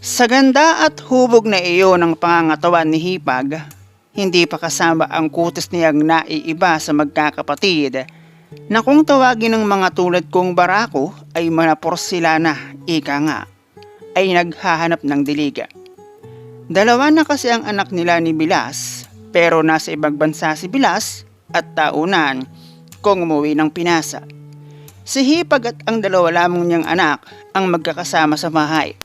Sa ganda at hubog na iyo ng pangangatawan ni Hipag, hindi pa kasama ang kutos niyang naiiba sa magkakapatid na kung tawagin ng mga tulad kong barako ay manapor sila na, ika nga, ay naghahanap ng diliga. Dalawa na kasi ang anak nila ni Bilas, pero nasa ibang bansa si Bilas at taunan kung umuwi ng Pinasa. Si Hipag at ang dalawa lamang niyang anak ang magkakasama sa bahay.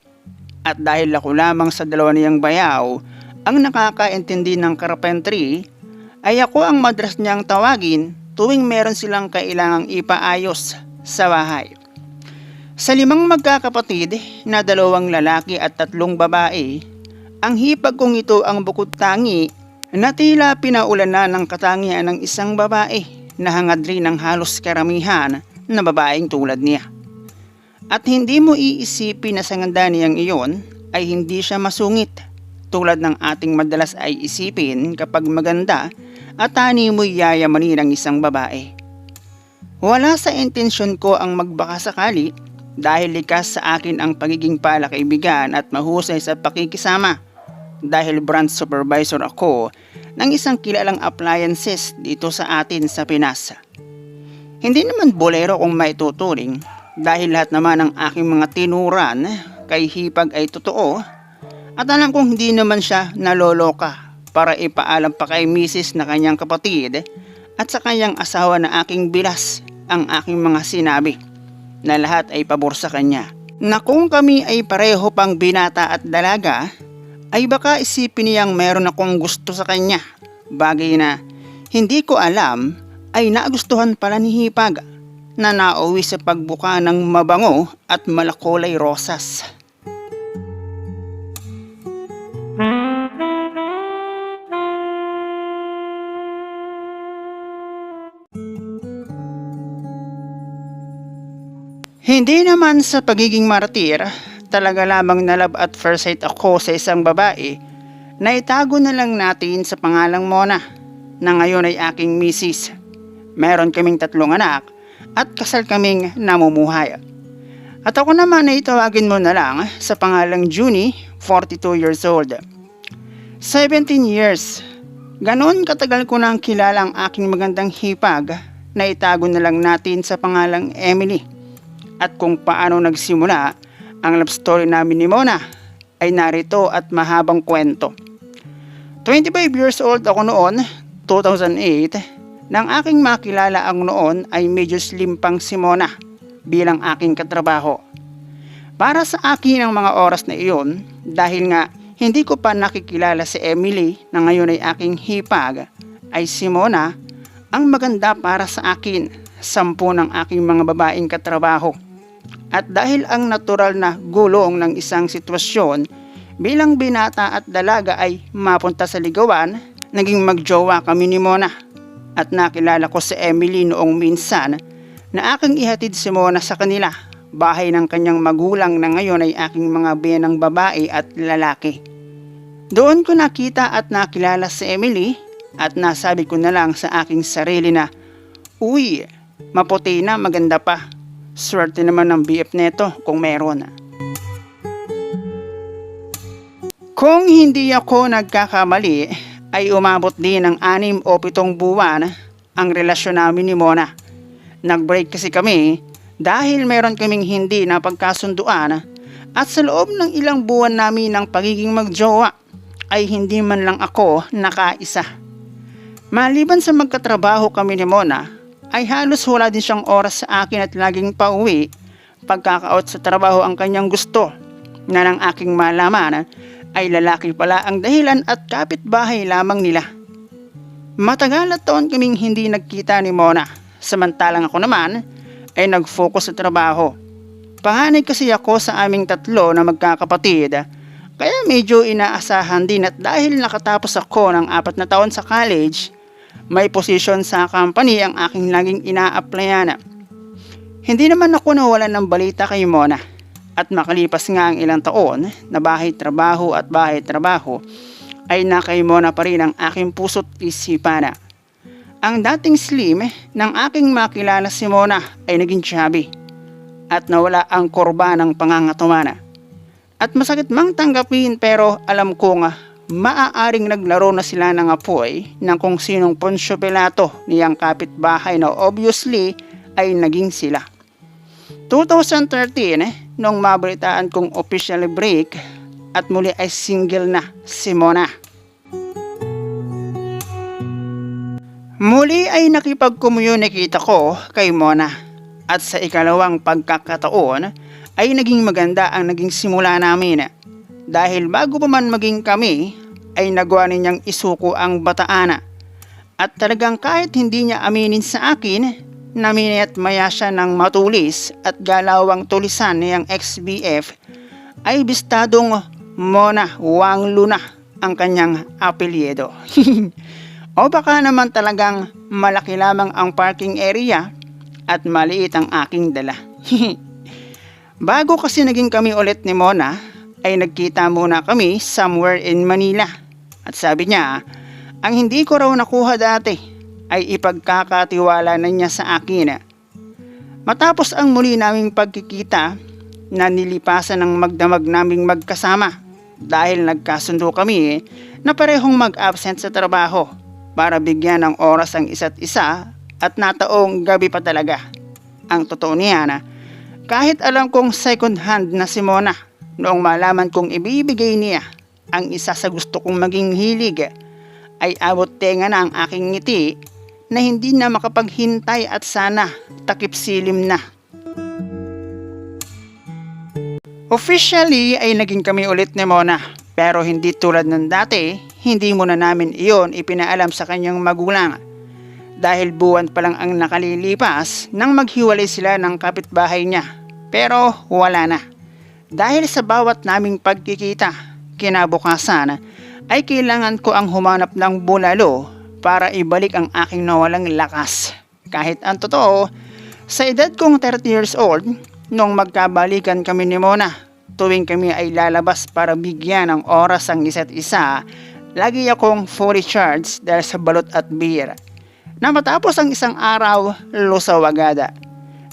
At dahil ako lamang sa dalawa niyang bayaw ang nakakaintindi ng carpentry, ay ako ang madras niyang tawagin tuwing meron silang kailangang ipaayos sa bahay. Sa limang magkakapatid na dalawang lalaki at tatlong babae, ang hipag kong ito ang bukod tangi na tila pinaulan na ng katangian ng isang babae na hangad rin ng halos karamihan na babaeng tulad niya. At hindi mo iisipin na sa ganda niyang iyon ay hindi siya masungit tulad ng ating madalas ay isipin kapag maganda at tani mo'y yayamanin ng isang babae. Wala sa intensyon ko ang magbaka sakali dahil likas sa akin ang pagiging palakaibigan at mahusay sa pakikisama dahil brand supervisor ako ng isang kilalang appliances dito sa atin sa Pinas. Hindi naman bolero kung maituturing dahil lahat naman ng aking mga tinuran kay Hipag ay totoo at alam kong hindi naman siya naloloka para ipaalam pa kay misis na kanyang kapatid at sa kanyang asawa na aking bilas ang aking mga sinabi na lahat ay pabor sa kanya. Na kung kami ay pareho pang binata at dalaga, ay baka isipin niyang meron akong gusto sa kanya. Bagay na hindi ko alam ay nagustuhan pala ni Hipag na nauwi sa pagbuka ng mabango at malakulay rosas. Hindi naman sa pagiging martir, talaga lamang nalab at first sight ako sa isang babae na itago na lang natin sa pangalang Mona na ngayon ay aking misis. Meron kaming tatlong anak at kasal kaming namumuhay. At ako naman ay tawagin mo na lang sa pangalang Junie, 42 years old. 17 years. Ganon katagal ko nang kilala ang aking magandang hipag na itago na lang natin sa pangalang Emily. At kung paano nagsimula ang love story namin ni Mona ay narito at mahabang kwento. 25 years old ako noon, 2008, nang aking makilala ang noon ay medyo slim pang si Mona bilang aking katrabaho. Para sa akin ang mga oras na iyon dahil nga hindi ko pa nakikilala si Emily na ngayon ay aking hipag ay si Mona ang maganda para sa akin sampu ng aking mga babaeng katrabaho. At dahil ang natural na gulong ng isang sitwasyon bilang binata at dalaga ay mapunta sa ligawan, naging magjowa kami ni Mona. At nakilala ko si Emily noong minsan na aking ihatid si Mona sa kanila, bahay ng kanyang magulang na ngayon ay aking mga biyanang babae at lalaki. Doon ko nakita at nakilala si Emily at nasabi ko na lang sa aking sarili na, Uy, maputi na maganda pa. Swerte naman ng BF neto kung meron. Kung hindi ako nagkakamali, ay umabot din ng anim o pitong buwan ang relasyon namin ni Mona. Nag-break kasi kami dahil meron kaming hindi na pagkasunduan at sa loob ng ilang buwan namin ng pagiging magjowa ay hindi man lang ako nakaisa. Maliban sa magkatrabaho kami ni Mona, ay halos wala din siyang oras sa akin at laging pauwi pagkakaot sa trabaho ang kanyang gusto na ng aking malaman ay lalaki pala ang dahilan at kapitbahay lamang nila. Matagal na taon kaming hindi nagkita ni Mona samantalang ako naman ay nag-focus sa trabaho. Panganay kasi ako sa aming tatlo na magkakapatid kaya medyo inaasahan din at dahil nakatapos ako ng apat na taon sa college may posisyon sa company ang aking laging ina-applyan. Hindi naman ako nawalan ng balita kay Mona at makalipas nga ang ilang taon na bahay trabaho at bahay trabaho ay nakay Mona pa rin ang aking puso't isipan. Ang dating slim ng aking makilala si Mona ay naging chubby at nawala ang korba ng pangangatumana. At masakit mang tanggapin pero alam ko nga maaaring naglaro na sila ng apoy ng kung sinong Poncio Pilato niyang kapitbahay na obviously ay naging sila. 2013, eh, nung mabalitaan kong officially break at muli ay single na si Mona. Muli ay nakipag-communicate ako kay Mona at sa ikalawang pagkakataon ay naging maganda ang naging simula namin dahil bago pa man maging kami ay nagawa niyang isuko ang bataana at talagang kahit hindi niya aminin sa akin namini at maya siya ng matulis at galawang tulisan niyang XBF ay bistadong Mona Wang Luna ang kanyang apelyido. o baka naman talagang malaki lamang ang parking area at maliit ang aking dala. Bago kasi naging kami ulit ni Mona, ay nagkita muna kami somewhere in Manila. At sabi niya, ang hindi ko raw nakuha dati ay ipagkakatiwala na niya sa akin. Matapos ang muli naming pagkikita, na nilipasan ng magdamag naming magkasama dahil nagkasundo kami na parehong mag-absent sa trabaho para bigyan ng oras ang isa't isa at nataong gabi pa talaga. Ang totoo niya na kahit alam kong second hand na si Mona noong malaman kong ibibigay niya ang isa sa gusto kong maging hilig ay abot tenga na ang aking ngiti na hindi na makapaghintay at sana takip silim na. Officially ay naging kami ulit ni Mona pero hindi tulad ng dati, hindi muna namin iyon ipinaalam sa kanyang magulang dahil buwan pa lang ang nakalilipas nang maghiwalay sila ng kapitbahay niya. Pero wala na. Dahil sa bawat naming pagkikita, kinabukasan ay kailangan ko ang humanap ng bulalo para ibalik ang aking nawalang lakas. Kahit ang totoo, sa edad kong 30 years old, nung magkabalikan kami ni Mona, tuwing kami ay lalabas para bigyan ng oras ang isa't isa, lagi akong fully charged dahil sa balot at beer na matapos ang isang araw, lusaw agad.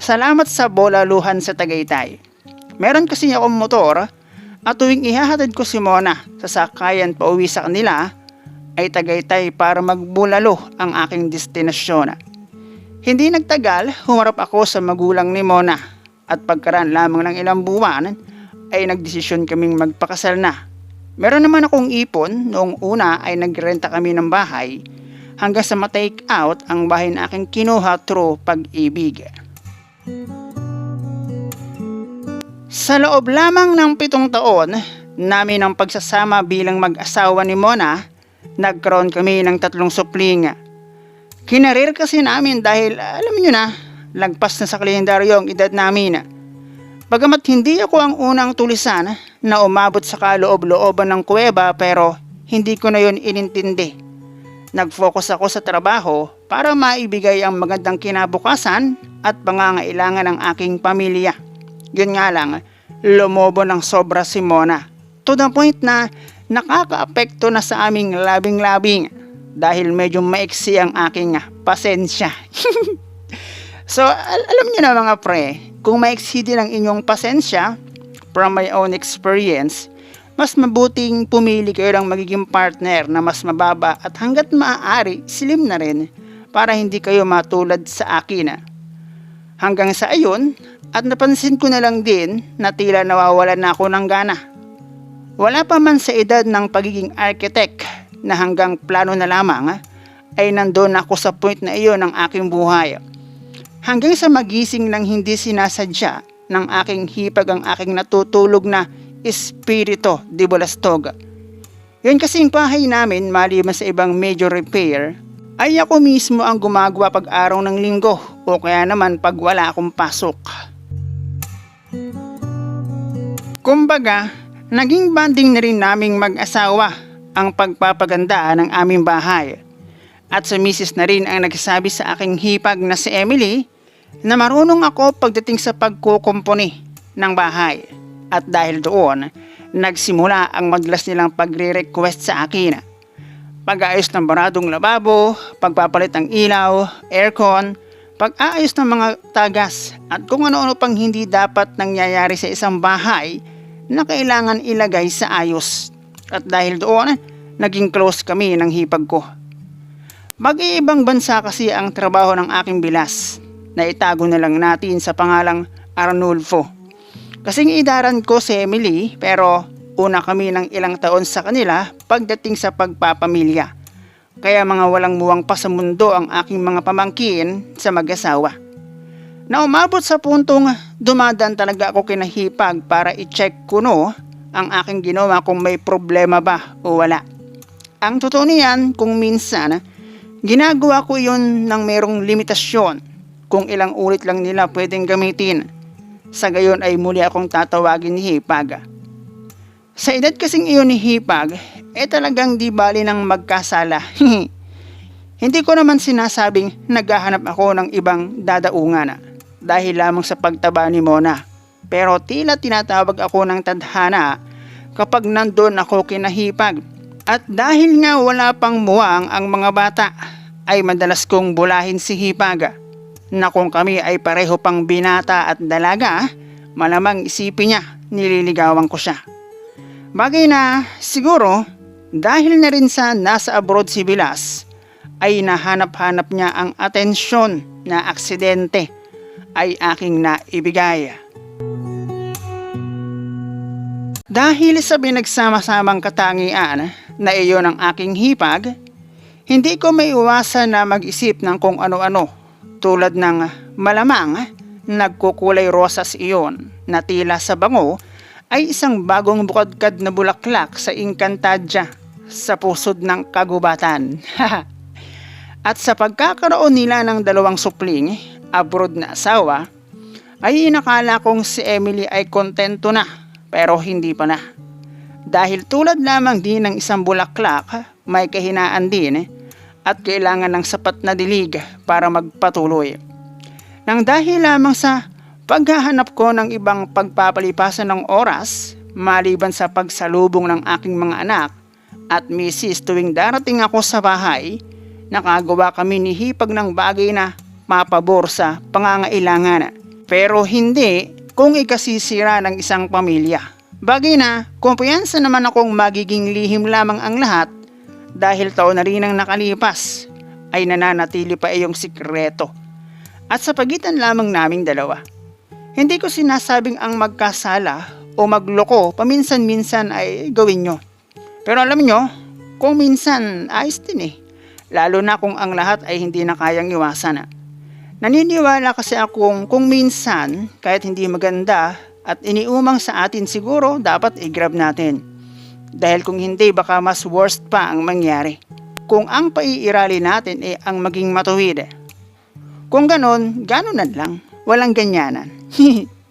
Salamat sa bolaluhan sa Tagaytay. Meron kasi akong motor at tuwing ihahatid ko si Mona sa sakayan pa uwi sa kanila, ay Tagaytay para magbulalo ang aking destinasyon. Hindi nagtagal, humarap ako sa magulang ni Mona at pagkaraan lamang ng ilang buwan ay nagdesisyon kaming magpakasal na. Meron naman akong ipon noong una ay nagrenta kami ng bahay hanggang sa ma-take out ang bahay na aking kinuha through pag-ibig. Sa loob lamang ng pitong taon namin ang pagsasama bilang mag-asawa ni Mona, nagkaroon kami ng tatlong supling. Kinarir kasi namin dahil alam niyo na, lagpas na sa kalendaryo ang edad namin. Bagamat hindi ako ang unang tulisan na umabot sa kaloob-looban ng kuweba pero hindi ko na yon inintindi. Nag-focus ako sa trabaho para maibigay ang magandang kinabukasan at pangangailangan ng aking pamilya. Yun nga lang, lumobo ng sobra si Mona. To the point na nakakaapekto na sa aming labing-labing dahil medyo maiksi ang aking pasensya. so, al- alam niyo na mga pre, kung maiksi din ang inyong pasensya, from my own experience, mas mabuting pumili kayo ng magiging partner na mas mababa at hanggat maaari, slim na rin para hindi kayo matulad sa akin. Hanggang sa ayon, at napansin ko na lang din na tila nawawalan na ako ng gana. Wala pa man sa edad ng pagiging architect na hanggang plano na lamang ay nandoon ako sa point na iyon ng aking buhay. Hanggang sa magising ng hindi sinasadya ng aking hipag ang aking natutulog na Espiritu de Bolastog. Yun kasing bahay namin maliban sa ibang major repair ay ako mismo ang gumagawa pag araw ng linggo o kaya naman pag wala akong pasok. Kumbaga, naging banding na rin naming mag-asawa ang pagpapaganda ng aming bahay. At sa misis na rin ang nagsasabi sa aking hipag na si Emily na marunong ako pagdating sa pagkukumpuni ng bahay. At dahil doon, nagsimula ang madalas nilang pagre-request sa akin. Pag-aayos ng baradong lababo, pagpapalit ng ilaw, aircon, pag-aayos ng mga tagas at kung ano-ano pang hindi dapat nangyayari sa isang bahay na kailangan ilagay sa ayos. At dahil doon, naging close kami ng hipag ko. Mag-iibang bansa kasi ang trabaho ng aking bilas na itago na lang natin sa pangalang Arnulfo. Kasing idaran ko si Emily pero una kami ng ilang taon sa kanila pagdating sa pagpapamilya. Kaya mga walang muwang pa sa mundo ang aking mga pamangkin sa mag-asawa. Na umabot sa puntong dumadan talaga ako kinahipag para i-check kuno ang aking ginawa kung may problema ba o wala. Ang totoo niyan kung minsan ginagawa ko yun ng merong limitasyon kung ilang ulit lang nila pwedeng gamitin. Sa gayon ay muli akong tatawagin ni Hipag. Sa edad kasing iyon ni Hipag, eh talagang di bali ng magkasala. Hindi ko naman sinasabing naghahanap ako ng ibang dadaungan dahil lamang sa pagtaba ni Mona. Pero tila tinatawag ako ng tadhana kapag nandun ako kinahipag. At dahil nga wala pang muwang ang mga bata, ay madalas kong bulahin si Hipag na kung kami ay pareho pang binata at dalaga, malamang isipin niya nililigawan ko siya. Bagay na siguro dahil na rin sa nasa abroad si Vilas ay nahanap-hanap niya ang atensyon na aksidente ay aking naibigay. Dahil sa binagsama-samang katangian na iyon ang aking hipag, hindi ko may iwasan na mag-isip ng kung ano-ano tulad ng malamang nagkukulay rosas iyon na tila sa bango ay isang bagong bukadkad na bulaklak sa Encantadia sa pusod ng kagubatan. At sa pagkakaroon nila ng dalawang supling, abroad na asawa, ay inakala kong si Emily ay kontento na pero hindi pa na. Dahil tulad lamang din ng isang bulaklak, may kahinaan din eh, at kailangan ng sapat na dilig para magpatuloy. Nang dahil lamang sa paghahanap ko ng ibang pagpapalipasan ng oras, maliban sa pagsalubong ng aking mga anak at misis tuwing darating ako sa bahay, nakagawa kami ni Hipag ng bagay na mapabor sa pangangailangan. Pero hindi kung ikasisira ng isang pamilya. Bagay na, kumpiyansa naman akong magiging lihim lamang ang lahat dahil taon na rin ang nakalipas ay nananatili pa iyong sikreto. At sa pagitan lamang naming dalawa. Hindi ko sinasabing ang magkasala o magloko paminsan-minsan ay gawin nyo. Pero alam nyo, kung minsan ayos din eh. Lalo na kung ang lahat ay hindi na kayang iwasan. Naniniwala kasi akong kung minsan kahit hindi maganda at iniumang sa atin siguro dapat i-grab natin. Dahil kung hindi baka mas worst pa ang mangyari. Kung ang paiirali natin ay ang maging matuwid. Kung ganon, ganonan lang. Walang ganyanan.